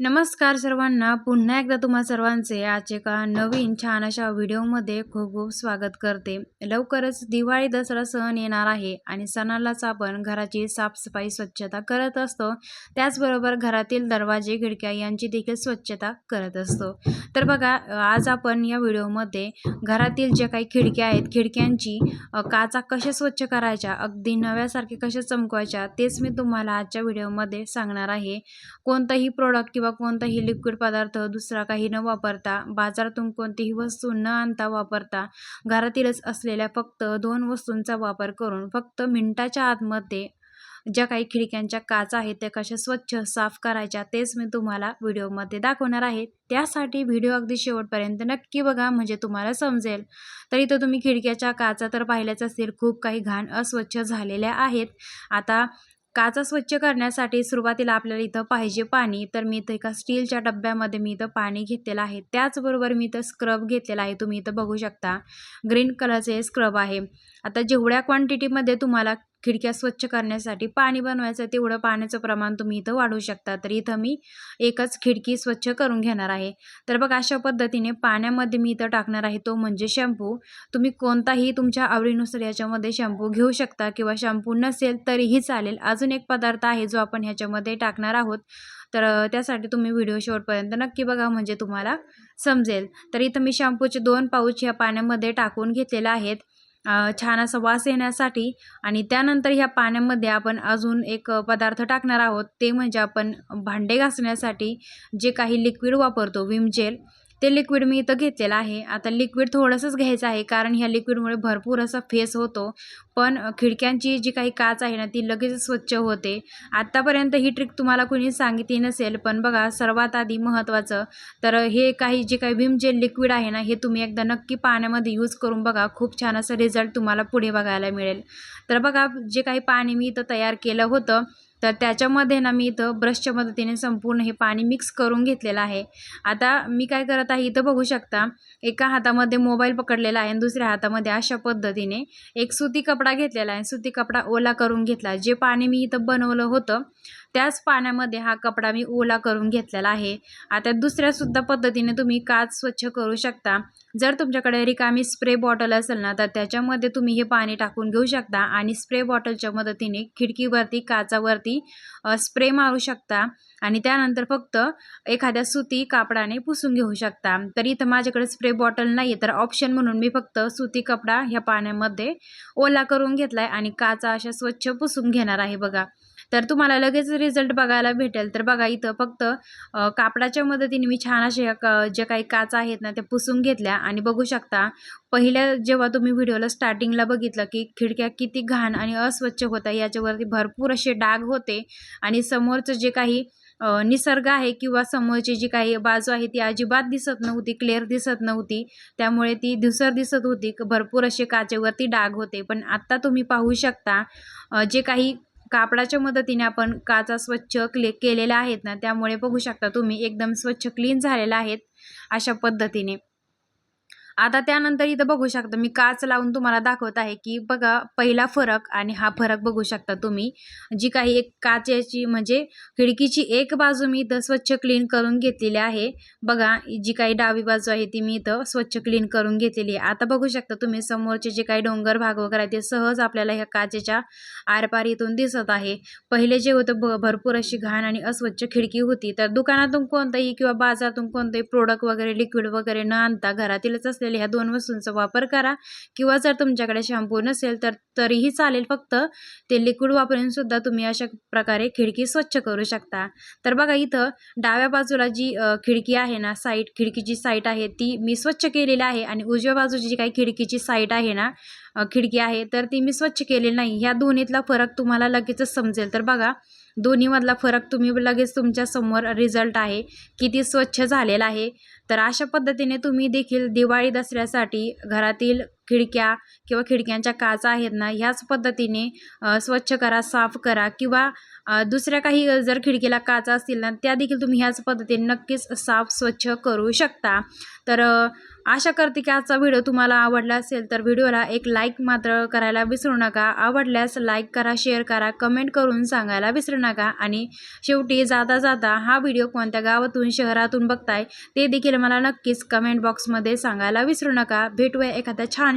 नमस्कार सर्वांना. पुन्हा एकदा तुम्हा सर्वांचे आजचे का नवीन छान अशा व्हिडिओमध्ये खूप खूप स्वागत करते. लवकरच दिवाळी दसरा सण येणार आहे आणि सणालाच आपण घराची साफसफाई स्वच्छता करत असतो. त्याचबरोबर घरातील दरवाजे खिडक्या यांची देखील स्वच्छता करत असतो. तर बघा आज आपण या व्हिडिओमध्ये घरातील ज्या काही खिडक्या आहेत खिडक्यांची काचा कशा स्वच्छ करायच्या अगदी नव्यासारखे कशा चमकवायच्या तेच मी तुम्हाला आजच्या व्हिडिओमध्ये सांगणार आहे. कोणतंही प्रोडक्ट किंवा कोणताही लिक्विड पदार्थ दुसरा काही न वापरता बाजारातून कोणतीही वस्तू न आणता वापरता घरातीलच असलेल्या फक्त दोन वस्तूंचा वापर करून फक्त मिनटाच्या आतमध्ये ज्या काही खिडक्यांच्या काचा आहेत त्या कशा स्वच्छ साफ करायच्या तेच मी तुम्हाला व्हिडिओमध्ये दाखवणार आहे. त्यासाठी व्हिडिओ अगदी शेवटपर्यंत नक्की बघा म्हणजे तुम्हाला समजेल. तर इथं तुम्ही खिडक्याच्या काचा तर पाहिल्याच असतील खूप काही घाण अस्वच्छ झालेल्या आहेत. आता काचा स्वच्छ करण्यासाठी सुरुवातीला आपल्याला इथं पाहिजे पाणी तर मी इथं एका स्टीलच्या डब्यामध्ये मी इथं पाणी घेतलेलं आहे. त्याचबरोबर मी इथं स्क्रब घेतलेला आहे तुम्ही इथं बघू शकता. ग्रीन कलरचे स्क्रब आहे. आता जेवढ्या क्वांटिटीमध्ये तुम्हाला खिडक्या स्वच्छ करण्यासाठी पाणी बनवायचं तेवढं पाण्याचं प्रमाण तुम्ही इथं वाढवू शकता. तर इथं मी एकच खिडकी स्वच्छ करून घेणार आहे. तर बघा अशा पद्धतीने पाण्यामध्ये मी इथं टाकणार आहे तो म्हणजे शॅम्पू. तुम्ही कोणताही तुमच्या आवडीनुसार याच्यामध्ये शॅम्पू घेऊ शकता किंवा शॅम्पू नसेल तरीही चालेल. अजून एक पदार्थ आहे जो आपण ह्याच्यामध्ये टाकणार आहोत. तर त्यासाठी तुम्ही व्हिडिओ शेवटपर्यंत नक्की बघा म्हणजे तुम्हाला समजेल. तर इथं मी शॅम्पूचे दोन पाऊच ह्या पाण्यामध्ये टाकून घेतलेले आहेत. छान असा वास येण्यासाठी आणि त्यानंतर ह्या पाण्यामध्ये आपण अजून एक पदार्थ टाकणार आहोत. ते म्हणजे आपण भांडे घासण्यासाठी जे काही लिक्विड वापरतो विम जेल ते लिक्विड मी इथं घेतलेलं आहे. आता लिक्विड थोडंसंच घ्यायचं आहे कारण ह्या लिक्विडमुळे भरपूर असा फेस होतो. पण खिडक्यांची जी काही काच आहे ना ती लगेच स्वच्छ होते. आत्तापर्यंत ही ट्रिक तुम्हाला कुणी सांगितली नसेल पण बघा सर्वात आधी महत्त्वाचं तर हे काही जे काही विम जेल लिक्विड आहे ना हे तुम्ही एकदा नक्की पाण्यामध्ये यूज करून बघा. खूप छान असं रिझल्ट तुम्हाला पुढे बघायला मिळेल. तर बघा जे काही पाणी मी इथं तयार केलं होतं तर त्याच्यामध्ये ना मी इथं ब्रशच्या मदतीने संपूर्ण हे पाणी मिक्स करून घेतलेलं आहे. आता मी काय करत आहे इथं बघू शकता एका हातामध्ये मोबाईल पकडलेला आहे आणि दुसऱ्या हातामध्ये अशा पद्धतीने एक सुती कपडा घेतलेला आहे. सुती कपडा ओला करून घेतला. जे पाणी मी इथं बनवलं होतं त्याच पाण्यामध्ये हा कपडा मी ओला करून घेतलेला आहे. आता दुसऱ्यासुद्धा पद्धतीने तुम्ही काच स्वच्छ करू शकता. जर तुमच्याकडे रिकामी स्प्रे बॉटल असेल ना तर त्याच्यामध्ये तुम्ही हे पाणी टाकून घेऊ शकता आणि स्प्रे बॉटलच्या मदतीने खिडकीवरती काचावरती स्प्रे मारू शकता आणि त्यानंतर फक्त एखाद्या सुती कापडाने पुसून घेऊ शकता. तर इथं माझ्याकडे स्प्रे बॉटल नाही आहे तर ऑप्शन म्हणून मी फक्त सुती कपडा ह्या पाण्यामध्ये ओला करून घेतला आहे आणि काचा अशा स्वच्छ पुसून घेणार आहे बघा. तर तुम्हाला लगेच रिझल्ट बघायला भेटेल. तर बघा इथं फक्त कापडाच्या मदतीने मी छान अशा का ज्या काही काचा आहेत ना त्या पुसून घेतल्या. आणि बघू शकता पहिल्या जेव्हा तुम्ही व्हिडिओला स्टार्टिंगला बघितलं की खिडक्या किती घाण आणि अस्वच्छ होत्या याच्यावरती भरपूर असे डाग होते. आणि समोरचं जे काही निसर्ग आहे किंवा समोरची जी काही बाजू आहे ती अजिबात दिसत नव्हती क्लिअर दिसत नव्हती. त्यामुळे ती धुसर दिसत होती. क- भरपूर असे काचेवरती डाग होते. पण आत्ता तुम्ही पाहू शकता जे काही कापडाच्या मदतीने आपण काचा स्वच्छ क्ले केलेल्या आहेत ना त्यामुळे बघू शकता तुम्ही एकदम स्वच्छ क्लीन झालेल्या आहेत अशा पद्धतीने. आता त्यानंतर इथं बघू शकता मी काच लावून तुम्हाला दाखवत आहे की बघा पहिला फरक आणि हा फरक बघू शकता तुम्ही. जी काही एक काचेची म्हणजे खिडकीची एक बाजू मी इथं स्वच्छ क्लीन करून घेतलेली आहे. बघा जी काही डावी बाजू आहे ती मी इथं स्वच्छ क्लीन करून घेतलेली आहे. आता बघू शकता तुम्ही समोरचे जे काही डोंगर भाग वगैरे आहे ते सहज आपल्याला ह्या काचेच्या आरपार इथून दिसत आहे. पहिले जे होतं भ भरपूर अशी घाण आणि अस्वच्छ खिडकी होती. तर दुकानातून कोणतंही किंवा बाजारातून कोणतंही प्रोडक्ट वगैरे लिक्विड वगैरे न आणता घरातीलच असलेल्या ह्या दोन वस्तूंचा वापर करा. किंवा जर तुमच्याकडे शॅम्पू नसेल तर तरीही चालेल फक्त ते लिक्विड वापरून सुद्धा तुम्ही अशा प्रकारे खिडकी स्वच्छ करू शकता. तर बघा इथं डाव्या बाजूला जी खिडकी आहे ना साईड खिडकीची साईट आहे ती मी स्वच्छ केलेली आहे. आणि उजव्या बाजूची जी काही खिडकीची साईट आहे ना खिडकी आहे तर ती मी स्वच्छ केलेली नाही. ह्या दोन्हीतला फरक तुम्हाला लगेचच समजेल. तर बघा दोन्हीमधला फरक तुम्ही लगेच तुमच्यासमोर रिझल्ट आहे किती स्वच्छ झालेला आहे. तर अशा पद्धतीने तुम्ही देखील दिवाळी दसऱ्यासाठी घरातील खिडक्या किंवा खिडक्यांच्या काचा आहेत ना ह्याच पद्धतीने स्वच्छ करा साफ करा किंवा दुसऱ्या काही जर खिडकीला काचा असतील ना त्या देखील तुम्ही ह्याच पद्धतीने नक्कीच साफ स्वच्छ करू शकता. तर आशा करते की आजचा व्हिडिओ तुम्हाला आवडला असेल तर व्हिडिओला एक लाईक मात्र करायला विसरू नका. आवडल्यास लाईक करा शेअर करा कमेंट करून सांगायला विसरू नका. आणि शेवटी जाता जाता हा व्हिडिओ कोणत्या गावातून शहरातून बघताय ते देखील मला नक्कीच कमेंट बॉक्समध्ये सांगायला विसरू नका. भेटूया एखाद्या छान